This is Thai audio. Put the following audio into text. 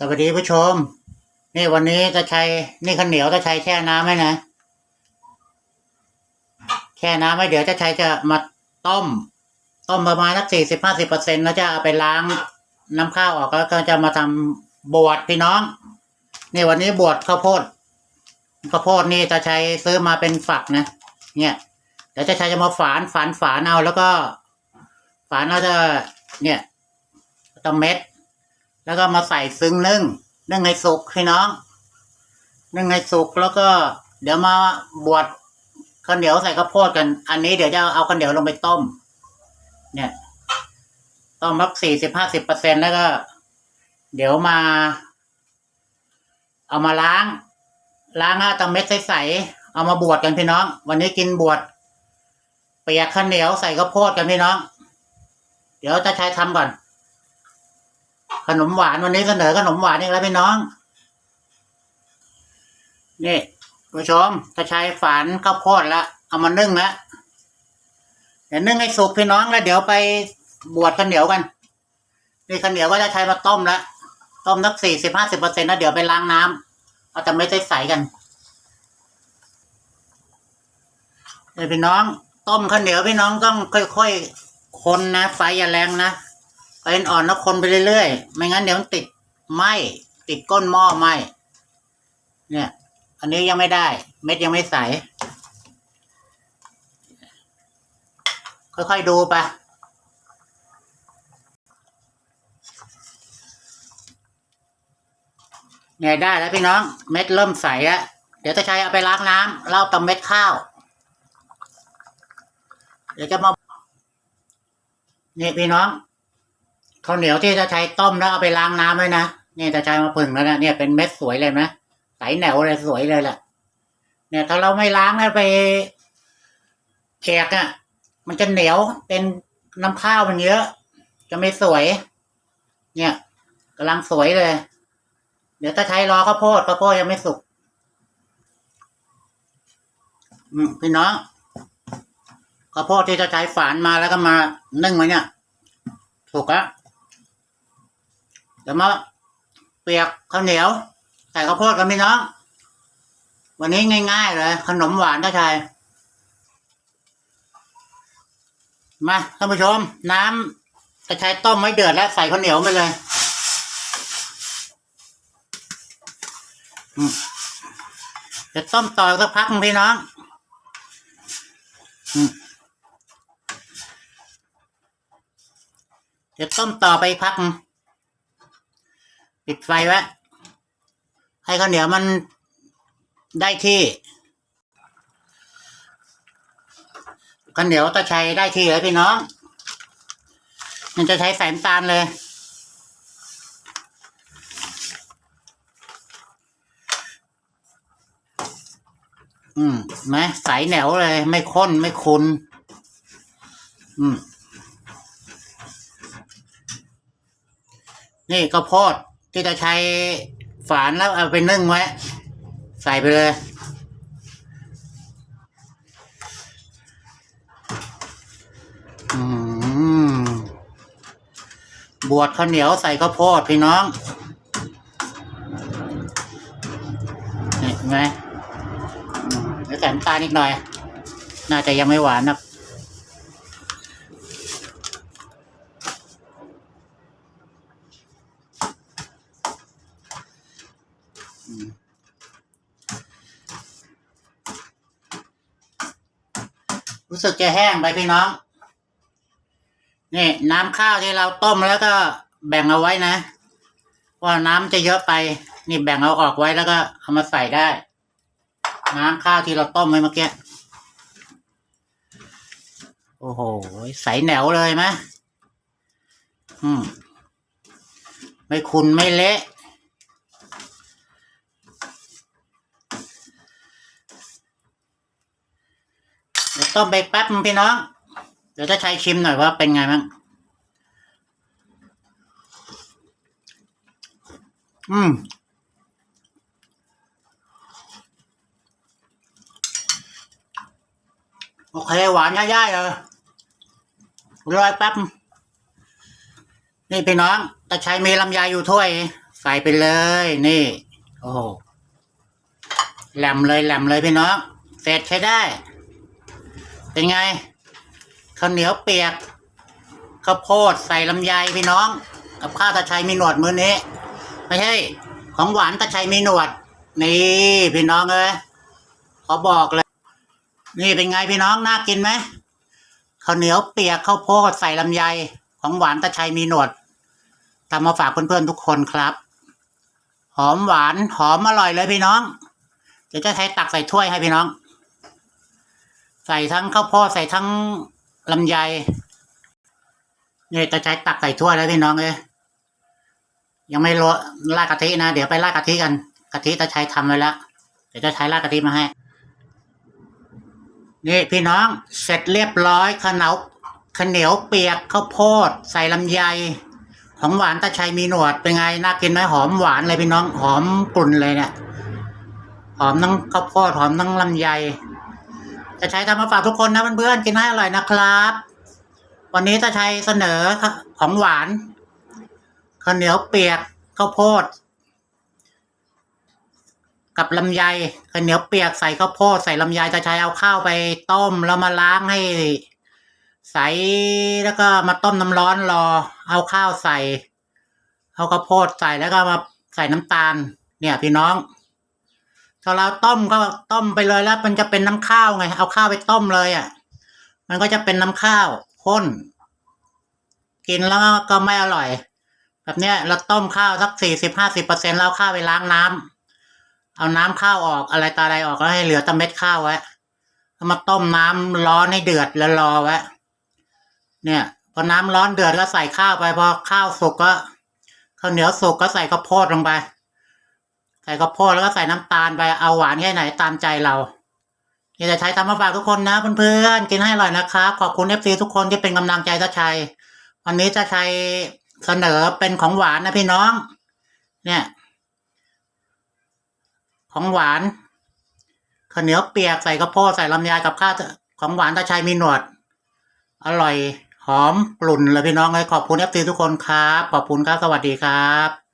สวัสดีผู้ชม นี่วันนี้จะใช้นี่ข้าวเหนียวจะใช้แช่น้ำไหมนะ แช่น้ำไว้เดี๋ยวจะใช้จะมาต้ม ต้มประมาณสักสี่สิบห้าสิบเปอร์เซ็นต์แล้วจะเอาไปล้างน้ำข้าวออกแล้วก็จะมาทำบวชพี่น้อง นี่วันนี้บวชข้าวโพดข้าวโพดนี่จะใช้ซื้อมาเป็นฝักนะ เนี่ยเดี๋ยวจะใช้จะมาฝานฝานฝานเอาแล้วก็ ฝานเราจะเนี่ยต้องเม็ด แล้วก็มาใส่ซึ้งนึ่งนึ่งให้สุกพี่น้อง นึ่งให้สุกแล้วก็ เดี๋ยวมาบวชข้าวเหนียวใส่ข้าวโพดกัน อันนี้เดี๋ยวจะเอาข้าวเหนียวลงไปต้ม เนี่ยต้มสักสี่สิบห้าสิบเปอร์เซ็นแล้วก็ เดี๋ยวมา เอามาล้าง ล้างเอาตะเม็ดใสๆเอามาบวชกันพี่น้อง วันนี้กินบวชเปียกข้าวเหนียวใส่ข้าวโพดกันพี่น้อง เดี๋ยวจะใช้ทำก่อน ขนมหวานวันนี้เสนอขนมหวานอีกแล้วพี่น้อง นี่ผู้ชมจะใช้ฝานข้าวโพดแล้วเอามานึ่งแล้วเดี๋ยวนึ่งให้สุกพี่น้องแล้วเดี๋ยวไปบวชข้าวเหนียวกันนี่ข้าวเหนียวก็จะใช้มาต้มแล้วต้มสักสี่สิบห้าสิบเปอร์เซ็นต์แล้วเดี๋ยวไปล้างน้ำเอาแต่ไม่ได้ใส่กันนี่พี่น้อง ต้มข้าวเหนียวพี่น้องต้องค่อยๆคนนะไฟอย่าแรงนะ ไฟอ่อนแล้วคนไปเรื่อยๆ ไม่งั้นเดี๋ยวมันติดไหมติดก้นหม้อไหมเนี่ย อันนี้ยังไม่ได้ เม็ดยังไม่ใส ค่อยๆดูไปเนี่ยได้แล้วพี่น้องเม็ดเริ่มใสแล้วเดี๋ยวจะใช้เอาไปล้างน้ำแล้วเอาตำเม็ดข้าว เดี๋ยวจะมาเนี่ยพี่น้อง ข้าวเหนียวที่จะใช้ต้มแล้วเอาไปล้างน้ำไว้นะนี่จะใช้มาผึ่งแล้วนะเนี่ยเป็นเม็ดสวยเลยนะใสแหนวเลยสวยเลยแหละเนี่ย ถ้าเราไม่ล้างแล้วไปแขกอะ มันจะเหนียวเป็นน้ำข้าวมันเยอะ จะไม่สวย เนี่ยกำลังสวยเลย เดี๋ยวถ้าใช้รอข้าวโพดข้าวโพดยังไม่สุกพี่น้องข้าวโพดที่จะใช้ฝานมาแล้วก็มานึ่งไว้เนี่ยถูกแล้ว เดี๋ยวมาเปียกข้าวเหนียวใส่ข้าวโพดกันพี่น้อง วันนี้ง่าย ๆ เลย ขนมหวานท่าชายมาท่านผู้ชม น้ำจะใช้ต้มไม่เดือดแล้วใส่ข้าวเหนียวไปเลยจะต้มต่อสักพักพี่น้องจะต้มต่อไปพัก ปิดไฟไว้ให้ข้าวเหนียวมันได้ที่ข้าวเหนียวตะชัยได้ที่เลยพี่น้อง มันจะใช้แสนตาลเลย อืมไหมใสแหนวเลย ไม่ข้นไม่คุนอืมนี่ก็โพด ที่จะใช้ฝานแล้วเอาไปนึ่งไว้ ใส่ไปเลย อืม บวชข้าวเหนียวใส่ข้าวโพดพี่น้องเห็นไหมอืมเดี๋ยวใส่น้ำตาลนิดหน่อย น่าจะยังไม่หวานนะ รู้สึกจะแห้งไปพี่น้อง นี่น้ำข้าวที่เราต้มแล้วก็แบ่งเอาไว้นะ ว่าน้ำจะเยอะไป นี่แบ่งเอาออกไว้แล้วก็เอามาใส่ได้ น้ำข้าวที่เราต้มไว้เมื่อกี้ โอ้โห ใสแหนวเลยไหมอืม ไม่คุณไม่เละ ส้มไปแป๊บพี่น้อง เดี๋ยวจะใช้ชิมหน่อยว่าเป็นไงบ้าง อืม โอเค หวานย่ายๆเลยรอยแป๊บ นี่พี่น้องตะชัยมีลำไยอยู่ถ้วย ใส่ไปเลย นี่ โอ้โหแหลมเลยแหลมเลยพี่น้อง เสร็จใช้ได้ เป็นไงข้าวเหนียวเปียกข้าวโพดใส่ลำไยพี่น้อง กับข้าวตะชัยมีหนวดมือนี้ไม่ใช่ของหวานตะชัยมีหนวด นี่พี่น้องเอ้ยขอบอกเลย นี่เป็นไงพี่น้องน่ากินไหมข้าวเหนียวเปียกข้าวโพดใส่ลำไย ของหวานตะชัยมีหนวดทำมาฝากเพื่อนๆทุกคนครับ หอมหวานหอมอร่อยเลยพี่น้อง เดี๋ยวจะใช้ตักใส่ถ้วยให้พี่น้อง ใส่ทั้งข้าวโพดใส่ทั้งลำไยเนี่จะใช้ตักใส่ถ้วยแล้วพี่น้องเลยยังไม่โรยราดกะทินะ เดี๋ยวไปราดกะทิกันกะทิตะชัยทำไว้แล้วเดี๋ยวจะใช้ราดกะทิมาให้ นี่พี่น้องเสร็จเรียบร้อยข้าวเหนียวข้าวเหนียวเปียกข้าวโพด ใส่ลำไยของหวานตาชัยมีหนวดเป็นไงน่ากินไหมหอมหวานเลยพี่น้องหอมกลุ่นเลยเนี่ยหอมทั้งข้าวโพดหอมทั้งลำไย จะใช้ทำมาฝากทุกคนนะเพื่อนๆกินให้อร่อยนะครับ วันนี้ตาชัยเสนอของหวานข้าวเหนียวเปียกข้าวโพด กับลำไยข้าวเหนียวเปียกใส่ข้าวโพดใส่ลำไยตาชัยเอาข้าวไปต้มแล้วมาล้างให้ใสแล้วก็มาต้มน้ำร้อนรอ เอาข้าวใส่ เอาข้าวโพดใส่แล้วก็มาใส่น้ำตาล เนี่ยพี่น้อง ถ้าเราต้มก็ต้มไปเลยแล้ว มันจะเป็นน้ำข้าวไง เอาข้าวไปต้มเลยอะ มันก็จะเป็นน้ำข้าวข้น กินแล้วก็ไม่อร่อย แบบเนี้ย เราต้มข้าวสักสี่สิบห้าสิบเปอร์เซ็นแล้วข้าวไปล้างน้ำเอาน้ำข้าวออกอะไรตาอะไรออกแล้วให้เหลือแต่เม็ดข้าวไว้มาต้มน้ำร้อนให้เดือดแล้วรอไว้เนี่ยพอน้ำร้อนเดือดก็ใส่ข้าวไปพอข้าวสุกก็ข้าวเหนียวสุกก็ใส่ข้าวโพดลงไป ส่ข้าวโพดแล้วก็ใส่น้ำตาลไปเอาหวานแค่ไหนตามใจเรานี่จะใช้ทำมาฝากทุกคนนะเพื่อนๆกินให้อร่อยนะครับขอบคุณเอฟซีทุกคนที่เป็นกำลังใจตาชัยวันนี้จะชัยเสนอเป็นของหวานนะพี่น้อง เนี่ย ของหวานข้าวเหนียวเปียกใส่ข้าวโพดใส่ลำไยกับข้าวของหวานตาชัยมีหนวด อร่อย หอมกลุ่นเลยพี่น้องเลยขอบคุณเอฟซีทุกคนครับ ขอบคุณครับ สวัสดีครับ